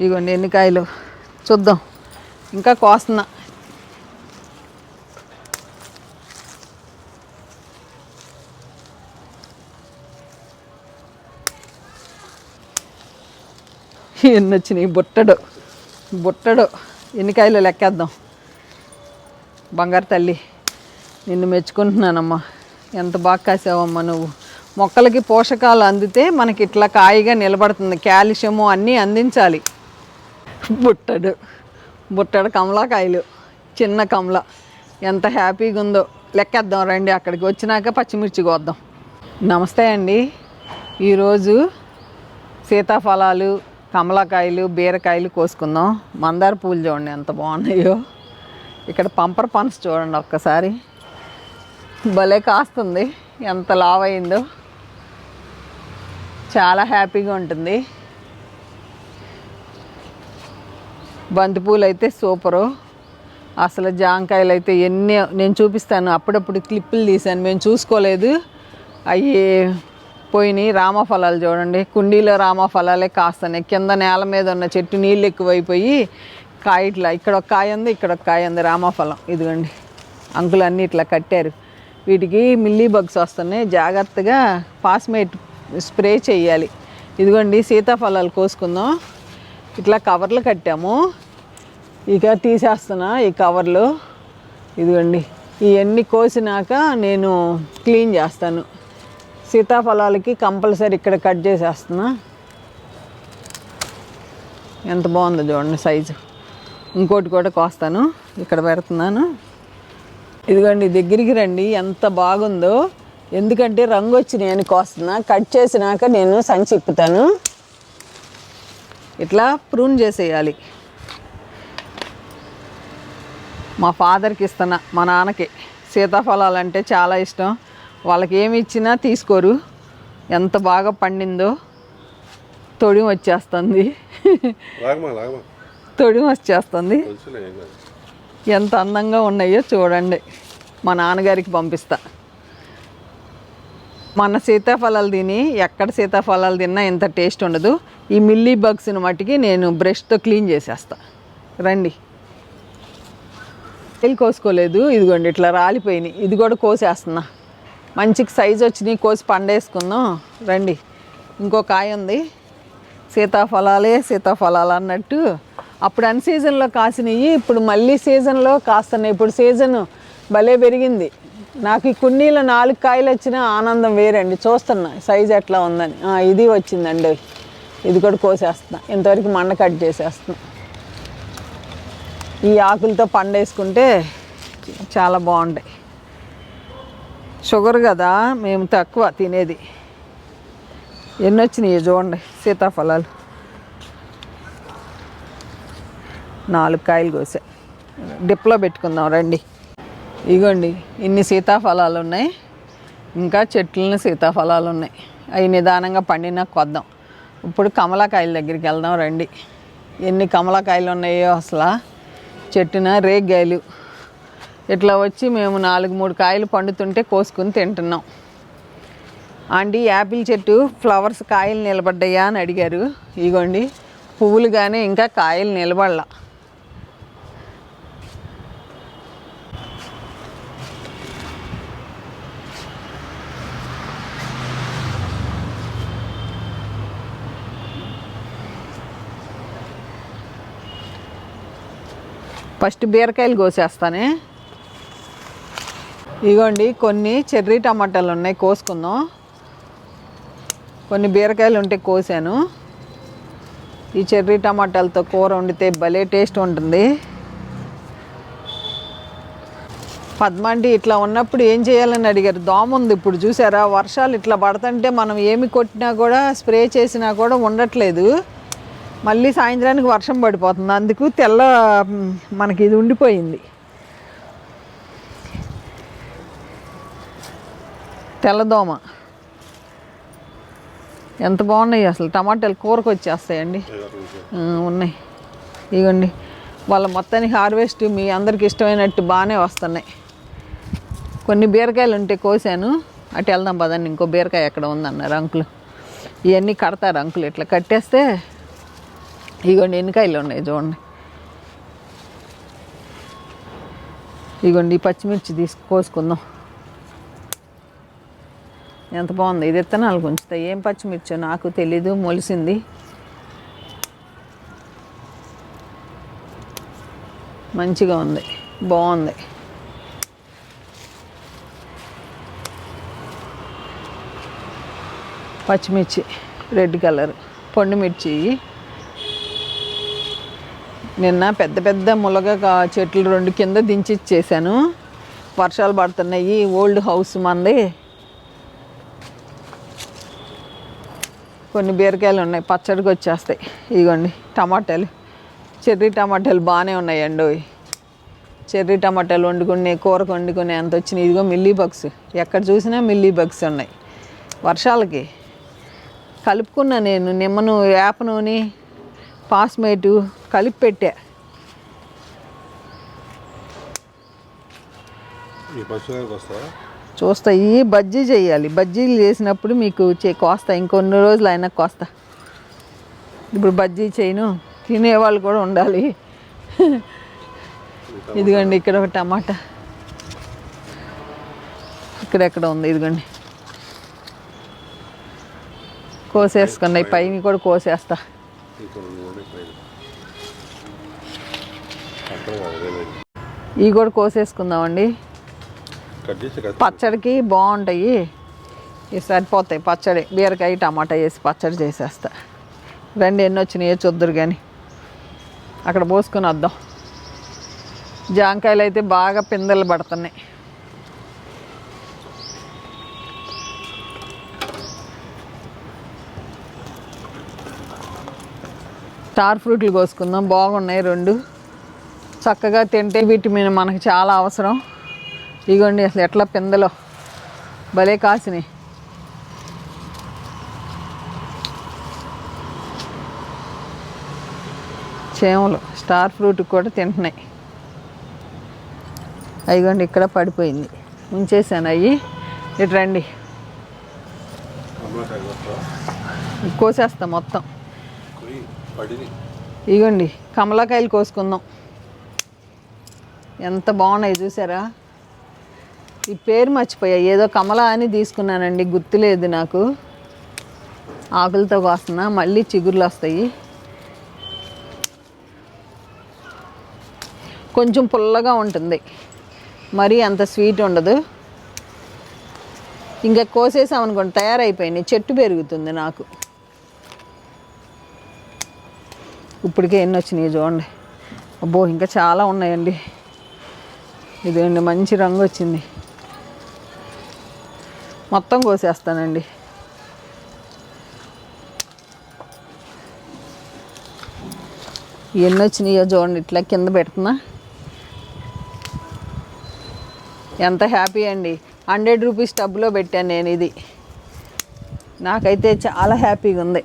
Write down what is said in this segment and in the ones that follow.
ఇగోండి ఎన్ని కాయలు చూద్దాం. ఇంకా కోస్తున్నా. ఎన్ని వచ్చినాయి బుట్టడు. బుట్టడు. ఎన్ని కాయలు లెక్కేద్దాం. బంగారు తల్లి నిన్ను మెచ్చుకుంటున్నానమ్మా. ఎంత బాగా కాసావమ్మా నువ్వు. మొక్కలకి పోషకాలు అందితే మనకి ఇట్లా కాయగా నిలబడుతుంది. కాల్షియము అన్నీ అందించాలి. బుట్టడు. బుట్టడు కమలాకాయలు. చిన్న కమల. ఎంత హ్యాపీగా ఉందో. లెక్కేద్దాం రండి. అక్కడికి వచ్చినాక పచ్చిమిర్చి కోద్దాం. నమస్తే అండి. ఈరోజు సీతాఫలాలు కమలాకాయలు బీరకాయలు కోసుకుందాం. మందార పూలు చూడండి ఎంత బాగున్నాయో. ఇక్కడ పంపర్ పనస చూడండి ఒక్కసారి. భలే కాస్తుంది. ఎంత లావ్ అయిందో చాలా హ్యాపీగా ఉంటుంది. బంతిపూలు అయితే సూపరు. అసలు జాంకాయలు అయితే ఎన్ని నేను చూపిస్తాను. అప్పుడప్పుడు క్లిప్పులు తీశాను. మేము చూసుకోలేదు. అవి పోయినాయి రామఫలాలు చూడండి. కుండీలో రామఫలాలే కాస్తున్నాయి. కింద నేల మీద ఉన్న చెట్టు నీళ్ళు ఎక్కువైపోయి కాయ ఇట్లా ఇక్కడ ఒక కాయ ఉంది ఇక్కడ ఒక కాయ ఉంది. రామఫలం. ఇదిగోండి. అంకులు అన్నీ ఇట్లా కట్టారు. వీటికి మిల్లీ బగ్స్ వస్తున్నాయి. జాగ్రత్తగా పాస్మేట్ స్ప్రే చేయాలి. ఇదిగోండి సీతాఫలాలు కోసుకుందాం. ఇట్లా కవర్లు కట్టాము. ఇక తీసేస్తున్నా ఈ కవర్లు. ఇదిగోండి. ఇవన్నీ కోసినాక నేను క్లీన్ చేస్తాను. సీతాఫలాలకి కంపల్సరీ ఇక్కడ కట్ చేసేస్తున్నా. ఎంత బాగుందో చూడండి సైజు. ఇంకోటి కూడా కోస్తాను. ఇక్కడ పెడుతున్నాను. ఇదిగోండి దగ్గరికి రండి. ఎంత బాగుందో. ఎందుకంటే రంగు వచ్చి నేను కోస్తున్నా. కట్ చేసినాక నేను సంచి ఇట్లా ప్రూన్ చేసేయాలి. మా ఫాదర్కి ఇస్తున్నా మా నాన్నకి. సీతాఫలాలు అంటే చాలా ఇష్టం. వాళ్ళకి ఏమి ఇచ్చినా తీసుకోరు. ఎంత బాగా పండిందో తొడిం వచ్చేస్తుంది. తొడిం వచ్చేస్తుంది. ఎంత అందంగా ఉన్నాయో చూడండి. మా నాన్నగారికి పంపిస్తా. మన సీతాఫలాలు తిని ఎక్కడ సీతాఫలాలు తిన్నా ఇంత టేస్ట్ ఉండదు. ఈ మిల్లీ బగ్స్ని మట్టికి నేను బ్రష్తో క్లీన్ చేసేస్తా. రండి. కాయలు కోసుకోలేదు. ఇదిగోండి ఇట్లా రాలిపోయినాయి. ఇది కూడా కోసేస్తున్నా. మంచికి సైజు వచ్చినాయి కోసి పండేసుకుందాం. రండి. ఇంకో కాయ ఉంది. సీతాఫలాలే సీతాఫలాలు అన్నట్టు. అప్పుడు అన్ సీజన్లో కాసినవి ఇప్పుడు మళ్ళీ సీజన్లో కాస్తున్నాయి. ఇప్పుడు సీజన్ భలే పెరిగింది. నాకు ఈ కున్నీలో నాలుగు కాయలు వచ్చినా ఆనందం వేరండి. చూస్తున్నా సైజు ఎట్లా ఉందని. ఇది వచ్చిందండి. ఇది కూడా కోసేస్తున్నా. ఇంతవరకు మండ కట్ చేసేస్తున్నా. ఈ ఆకులతో పండేసుకుంటే చాలా బాగుంటాయి. షుగర్ కదా మేము తక్కువ తినేది. ఎన్ని వచ్చినాయి చూడండి సీతాఫలాలు. నాలుగు కాయలు కోసా. డిప్లో పెట్టుకుందాం రండి. ఇగోండి ఇన్ని సీతాఫలాలు ఉన్నాయి. ఇంకా చెట్లని సీతాఫలాలు ఉన్నాయి. అవి నిదానంగా పండినా కొద్దాం. ఇప్పుడు కమలాకాయల దగ్గరికి వెళ్దాం రండి. ఎన్ని కమలాకాయలు ఉన్నాయో అసలు. చెట్టున రేగ్గాయలు. ఇట్లా వచ్చి మేము నాలుగు మూడు కాయలు పండుతుంటే కోసుకుని తింటున్నాం. అండి యాపిల్ చెట్టు ఫ్లవర్స్ కాయలు నిలబడ్డాయా అని అడిగారు. ఇగోండి పువ్వులు కానీ ఇంకా కాయలు నిలబడలా. ఫస్ట్ బీరకాయలు కోసేస్తానే. ఇగోండి కొన్ని చెర్రీ టమాటాలు ఉన్నాయి కోసుకుందాం. కొన్ని బీరకాయలు ఉంటే కోసాను. ఈ చెర్రీ టమాటాలతో కూర వండితే భలే టేస్ట్ ఉంటుంది. పద్మాంటి ఇట్లా ఉన్నప్పుడు ఏం చేయాలని అడిగారు? దోమ ఉంది ఇప్పుడు చూసారా? వర్షాలు ఇట్లా పడుతుంటే మనం ఏమి కొట్టినా కూడా స్ప్రే చేసినా కూడా ఉండట్లేదు. మళ్ళీ సాయంత్రానికి వర్షం పడిపోతుంది. అందుకు తెల్ల మనకి ఇది ఉండిపోయింది. తెల్లదోమ ఎంత బాగున్నాయి అసలు. టమాటాలు కూరకు వచ్చేస్తాయండి. ఉన్నాయి. ఇగోండి. వాళ్ళ మొత్తానికి హార్వెస్ట్ మీ అందరికి ఇష్టమైనట్టు బాగానే వస్తున్నాయి. కొన్ని బీరకాయలు ఉంటే కోసాను. అటు వెళ్దాం పదండి. ఇంకో బీరకాయ ఎక్కడ ఉందన్నారు అంకులు. ఇవన్నీ కడతారు అంకులు. ఇట్లా కట్టేస్తే ఇగోండి ఎన్నికాయలు ఉన్నాయి చూడండి. ఇగోండి ఈ పచ్చిమిర్చి తీసు కోసుకుందాం. ఎంత బాగుంది. ఇది విత్తనాలు ఉంచుతాయి ఏం పచ్చిమిర్చో నాకు తెలీదు మొలిసింది. మంచిగా ఉంది. బాగుంది. పచ్చిమిర్చి రెడ్ కలర్ పండు మిర్చి. నిన్న పెద్ద పెద్ద ములగ చెట్లు రెండు కింద దించి ఇచ్చేసాను వర్షాలు పడుతున్నాయి. ఓల్డ్ హౌస్ మంది. కొన్ని బీరకాయలు ఉన్నాయి. పచ్చడికి వచ్చేస్తాయి. ఇదిగోండి టమాటాలు. చెర్రీ టమాటాలు బాగానే ఉన్నాయండి చెర్రీ టమాటాలు వండుకునే కూర వండుకునే అంత వచ్చినాయి. ఇదిగో మిల్లీ బగ్స్. ఎక్కడ చూసినా మిల్లీ బగ్స్ ఉన్నాయి. వర్షాలకి. కలుపుకున్నా నేను నిమ్మను వేప నూనె పాస్మేటు కలిపి పెట్టా. చూస్తా ఈ బజ్జీ చేయాలి. బజ్జీలు చేసినప్పుడు మీకు చే కోస్తా. ఇంకొన్ని రోజులు అయినా కోస్తా. ఇప్పుడు బజ్జీ చేయను. తినేవాళ్ళు కూడా ఉండాలి. ఇదిగోండి ఇక్కడ ఒక టమాటా. ఇక్కడెక్కడ ఉంది? ఇదిగోండి. కోసేసుకున్నాయి పైన కూడా కోసేస్తా. ఇవి కూడా కోసేసుకుందామండి. పచ్చడికి బాగుంటాయి. ఇవి సరిపోతాయి పచ్చడి. బీరకాయ టమాటా వేసి పచ్చడి చేసేస్తా. రెండు ఎన్ని వచ్చినాయో చూద్దరు కానీ అక్కడ పోసుకొని వద్దాం. జాంకాయలు అయితే బాగా పిందెలు పడుతున్నాయి. స్టార్ ఫ్రూట్లు కోసుకుందాం. బాగున్నాయి రెండు. చక్కగా తింటే విటమిన్ మనకు చాలా అవసరం. ఇగోండి అసలు ఎట్లా పిందెలో. భలే కాసినాయి. చేమలు స్టార్ ఫ్రూట్ కూడా తింటున్నాయి. అయ్యండి ఇక్కడ పడిపోయింది. ఉంచేసాను అయ్యి. ఇటు రండి. కోసేస్తా మొత్తం. ఇగోండి కమలాకాయలు కోసుకుందాం. ఎంత బాగున్నాయి చూసారా? ఈ పేరు మర్చిపోయా. ఏదో కమల అని తీసుకున్నానండి. గుర్తులేదు నాకు. ఆకులతో కోస్తున్నా. మళ్ళీ చిగుర్లు వస్తాయి. కొంచెం పుల్లగా ఉంటుంది. మరీ అంత స్వీట్ ఉండదు. ఇంకా కోసేసామనుకోండి తయారైపోయినాయి చెట్టు పెరుగుతుంది నాకు. ఇప్పటికే ఎన్ని వచ్చినాయి చూడండి. అబ్బో ఇంకా చాలా ఉన్నాయండి. ఇదండి మంచి రంగు వచ్చింది మొత్తం కోసేస్తానండి. ఎన్ని వచ్చినాయో చూడండి ఇట్లా కింద పెడుతున్నా. ఎంత హ్యాపీ అండి. హండ్రెడ్ రూపీస్ టబ్లో పెట్టాను నేను ఇది. నాకైతే చాలా హ్యాపీగా ఉంది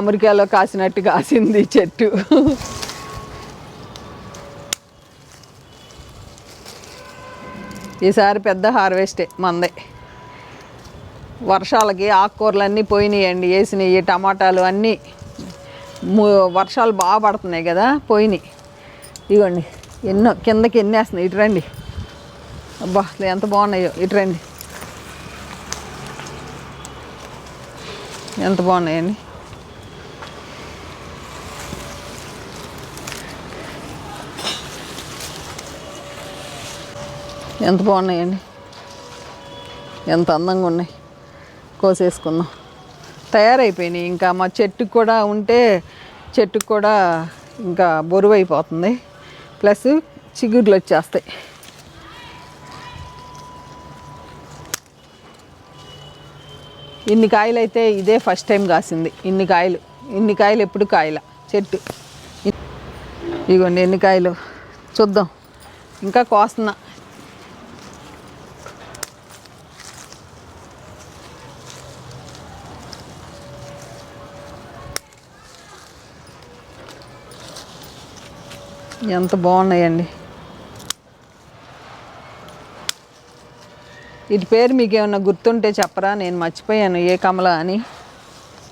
అమెరికాలో కాసినట్టు కాసింది చెట్టు. ఈసారి పెద్ద హార్వెస్టే మందే. వర్షాలకి ఆకుకూరలు అన్నీ పోయినాయండి వేసినాయి టమాటాలు అన్నీ. వర్షాలు బాగా పడుతున్నాయి కదా పోయినాయి. ఇవ్వండి ఎన్నో కిందకి ఎన్ని వేస్తున్నాయి ఇటు రండి. అబ్బా ఎంత బాగున్నాయో ఇటు రండి. ఎంత బాగున్నాయండి? ఎంత బాగున్నాయండి. ఎంత అందంగా ఉన్నాయి. కోసేసుకుందాం. తయారైపోయినాయి. ఇంకా మా చెట్టుకు కూడా ఉంటే చెట్టుకు కూడా ఇంకా బరువు అయిపోతుంది ప్లస్ చిగుర్లు వచ్చేస్తాయి. ఇన్ని కాయలు అయితే ఇదే ఫస్ట్ టైం కాసింది. ఇన్ని కాయలు. ఇన్ని కాయలు ఎప్పుడు కాయల. చెట్టు. ఇగోండి ఎన్ని కాయలు. చూద్దాం. ఇంకా కోస్తున్నా. ఎంత బాగున్నాయండి. వీటి పేరు మీకు ఏమన్నా గుర్తుంటే చెప్పరా? నేను మర్చిపోయాను. ఏ కమల అని.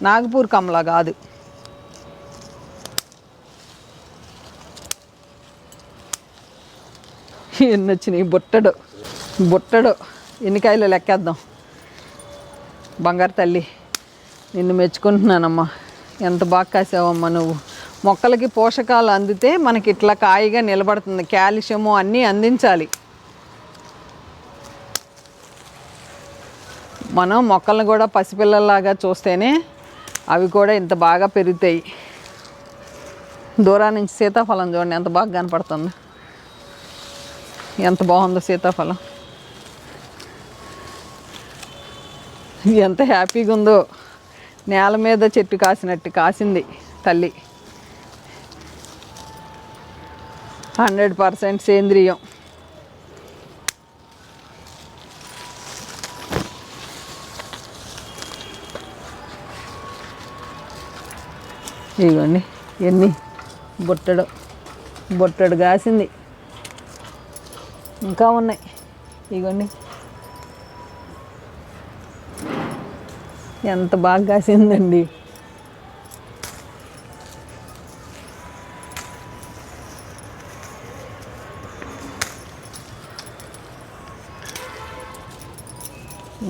నాగపూర్ కమల కాదు. ఎన్ని వచ్చినాయి బుట్టడు. బుట్టడు. ఎన్నికాయలు లెక్కేద్దాం? బంగారు తల్లి నిన్ను మెచ్చుకుంటున్నానమ్మా. ఎంత బాగా కాసావమ్మా నువ్వు. మొక్కలకి పోషకాలు అందితే మనకి ఇట్లా కాయగా నిలబడుతుంది. కాల్షియము అన్నీ అందించాలి. మనం మొక్కలను కూడా పసిపిల్లల్లాగా చూస్తేనే అవి కూడా ఇంత బాగా పెరుగుతాయి. దూరం నుంచి సీతాఫలం చూడండి ఎంత బాగా కనపడుతుంది. ఎంత బాగుందో సీతాఫలం. ఎంత హ్యాపీగా ఉందో. నేల మీద చెట్టు కాసినట్టు కాసింది తల్లి. హండ్రెడ్ పర్సెంట్ సేంద్రియం. ఇదిగోండి ఎన్ని బుట్టడు బుట్టడు కాసింది. ఇంకా ఉన్నాయి. ఇదిగోండి. ఎంత బాగా కాసిందండి.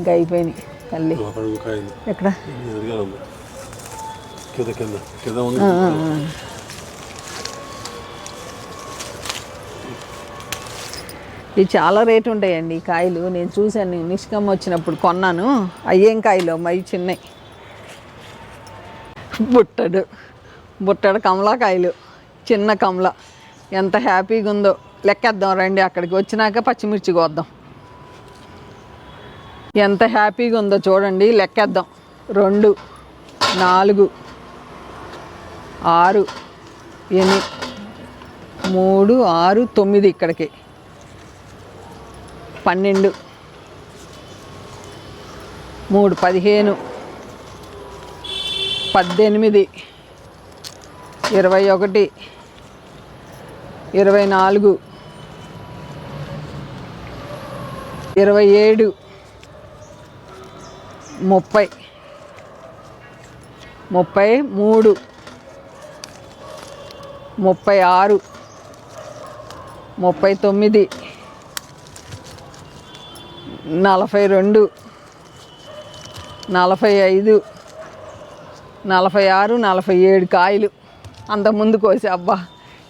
ఇంకా అయిపోయినాయి తల్లి కాయలు ఎక్కడ? ఇవి చాలా రేటు ఉంటాయండి ఈ కాయలు. నేను చూశాను నిష్కమ్మ వచ్చినప్పుడు కొన్నాను. అయ్యేం కాయలు మై చిన్నవి బుట్టడు. బుట్టడు కమలాకాయలు చిన్న కమల. ఎంత హ్యాపీగా ఉందో లెక్కేద్దాం రండి అక్కడికి వచ్చినాక పచ్చిమిర్చి కోద్దాం. ఎంత హ్యాపీగా ఉందో చూడండి. లెక్కేద్దాం. రెండు నాలుగు ఆరు ఎనిమిది మూడు ఆరు తొమ్మిది ఇక్కడికి. పన్నెండు మూడు పదిహేను పద్దెనిమిది ఇరవై ఒకటి ఇరవై నాలుగు ఇరవై ఏడు ముప్పై. ముప్పై మూడు. ముప్పై ఆరు. ముప్పై తొమ్మిది. నలభై రెండు. నలభై ఐదు. నలభై ఆరు నలభై ఏడు కాయలు. అంతకుముందు కోసి అబ్బా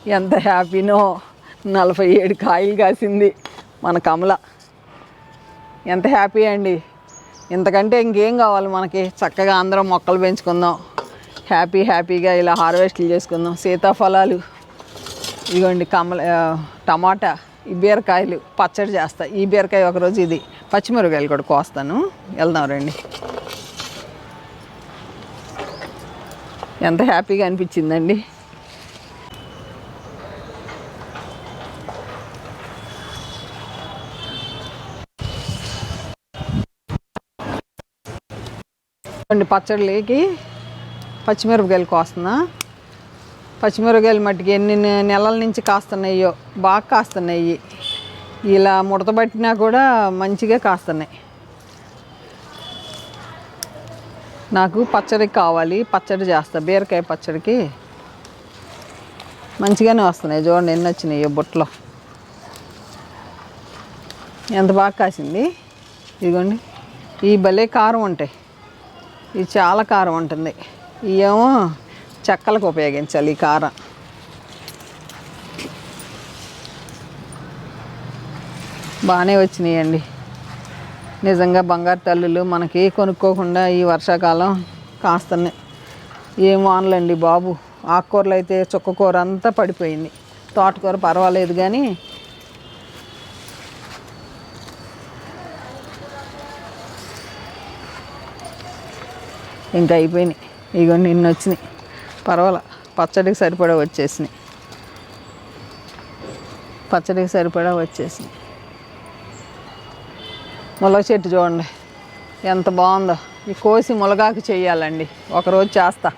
ఎంత హ్యాపీనో. నలభై ఏడు కాయలు కాసింది మన కమల. ఎంత హ్యాపీ అండి. ఇంతకంటే ఇంకేం కావాలి మనకి? చక్కగా అందరం మొక్కలు పెంచుకుందాం. హ్యాపీ హ్యాపీగా ఇలా హార్వెస్ట్లు చేసుకుందాం. సీతాఫలాలు ఇదిగోండి కమల టమాటా ఈ బీరకాయలు పచ్చడి చేస్తా. ఈ బీరకాయ ఒకరోజు ఇది. పచ్చిమిరకాయలు కూడా కోస్తాను. వెళ్దాం రండి. ఎంత హ్యాపీగా అనిపించిందండి. కొన్ని పచ్చడిలోకి పచ్చిమిరపకాయలు కోస్తున్నా. పచ్చిమిరపకాయలు మట్టికి ఎన్ని నెలల నుంచి కాస్తున్నాయో బాగా కాస్తున్నాయి. ఇలా ముడతబట్టినా కూడా మంచిగా కాస్తున్నాయి. నాకు పచ్చడికి కావాలి పచ్చడి చేస్తా. బీరకాయ పచ్చడికి మంచిగానే వస్తున్నాయి. చూడండి ఎన్ని వచ్చినాయి బుట్టలో. ఎంత బాగా కాసింది? ఇదిగోండి. ఈ భలే కారం ఉంటాయి. ఇది చాలా కారం ఉంటుంది ఇవేమో చెక్కలకు ఉపయోగించాలి ఈ కారం. బాగానే వచ్చినాయండి. నిజంగా బంగారు తల్లులు మనకి కొనుక్కోకుండా ఈ వర్షాకాలం కాస్తున్నాయి. ఏం వానలండి బాబు. ఆకుకూరలు అయితే చుక్కకూర అంతా పడిపోయింది. తోటకూర పర్వాలేదు కానీ ఇంకా అయిపోయినాయి. ఇగో నిన్న వచ్చినాయి. పర్వాలా పచ్చడికి సరిపడా వచ్చేసినాయి. పచ్చడికి సరిపడా వచ్చేసినాయి. ములగ చెట్టు చూడండి ఎంత బాగుందో. ఈ కోసి ములగాకు చేయాలండి ఒకరోజు చేస్తా.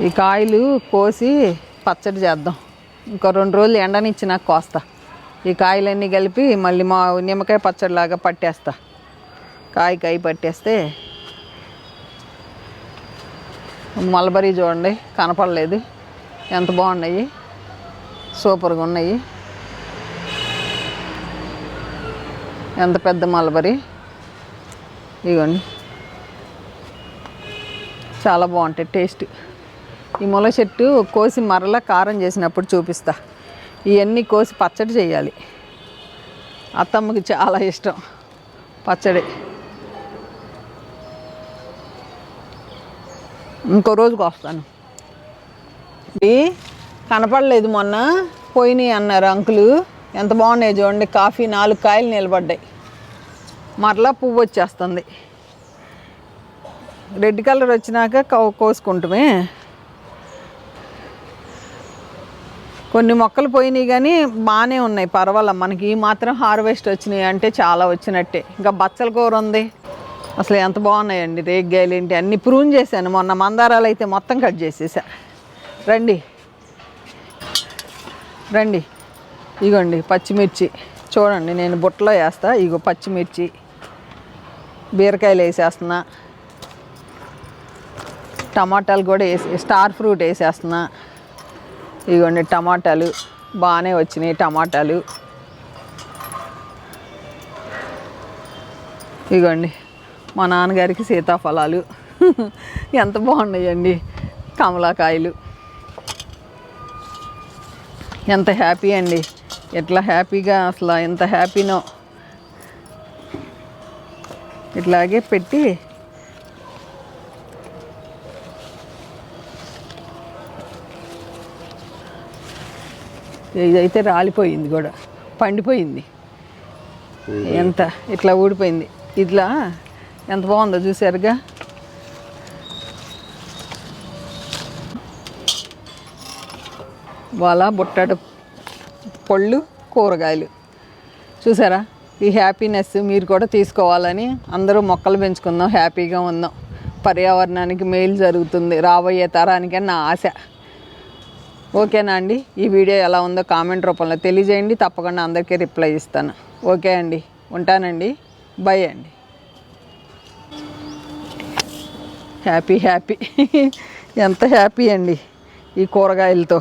ఈ కాయలు కోసి పచ్చడి చేద్దాం. ఇంకో రెండు రోజులు ఎండనిచ్చి నాకు కోస్తా. ఈ కాయలన్నీ కలిపి మళ్ళీ మా నిమ్మకాయ పచ్చడిలాగా పట్టేస్తా. కాయ కాయ పట్టేస్తే మలబరీ చూడండి కనపడలేదు. ఎంత బాగున్నాయి? సూపర్గా ఉన్నాయి. ఎంత పెద్ద మలబరీ. ఇదిగోండి చాలా బాగుంటాయి టేస్ట్. ఈ ముల చెట్టు కోసి మరలా కారం చేసినప్పుడు చూపిస్తా. ఇవన్నీ కోసి పచ్చడి చేయాలి. అత్తమ్మకి చాలా ఇష్టం పచ్చడి. ఇంకో రోజు వస్తాను ఇది కనపడలేదు మొన్న. పోయినాయి అన్నారు అంకులు. ఎంత బాగున్నాయి చూడండి. కాఫీ నాలుగు కాయలు నిలబడ్డాయి. మరలా పువ్వు వచ్చేస్తుంది. రెడ్ కలర్ వచ్చినాక కోసుకుంటమే కోసుకుంటామే. కొన్ని మొక్కలు పోయినాయి కానీ బాగానే ఉన్నాయి. పర్వాలేదు మనకి ఈ మాత్రం హార్వెస్ట్ వచ్చినాయి అంటే చాలా వచ్చినట్టే. ఇంకా బచ్చల కూర ఉంది. అసలు ఎంత బాగున్నాయండి రేగ్గాయలు ఏంటి అన్ని ప్రూన్ చేశాను. మొన్న మందారాలు అయితే మొత్తం కట్ చేసేసా. రండి. రండి. ఇగోండి పచ్చిమిర్చి. చూడండి నేను బుట్టలో వేస్తా. ఇగో పచ్చిమిర్చి. బీరకాయలు వేసేస్తున్నా. టమాటాలు కూడా వేసి స్టార్ ఫ్రూట్ వేసేస్తున్నా. ఇగోండి టమాటాలు. బాగానే వచ్చినాయి టమాటాలు. ఇగోండి మా నాన్నగారికి సీతాఫలాలు. ఎంత బాగున్నాయండి కమలాకాయలు. ఎంత హ్యాపీ అండి. ఎట్లా హ్యాపీగా అసలు ఎంత హ్యాపీనో. ఇట్లాగే పెట్టి ఇదైతే రాలిపోయింది కూడా పండిపోయింది. ఎంత? ఇట్లా ఊడిపోయింది. ఇట్లా? ఎంత బాగుందో చూసారుగా వాళ్ళ బుట్టాడు పళ్ళు కూరగాయలు. చూసారా ఈ హ్యాపీనెస్ మీరు కూడా తీసుకోవాలని అందరూ మొక్కలు పెంచుకుందాం హ్యాపీగా ఉందాం. పర్యావరణానికి మేలు జరుగుతుంది. రాబోయే తరానికి అని నా ఆశ. ఓకేనా అండి? ఈ వీడియో ఎలా ఉందో కామెంట్ రూపంలో తెలియజేయండి. తప్పకుండా అందరికీ రిప్లై ఇస్తాను. ఓకే అండి. ఉంటానండి. బై అండి. Happy happy. ఎంత హ్యాపీ అండి ఈ కూరగాయలతో.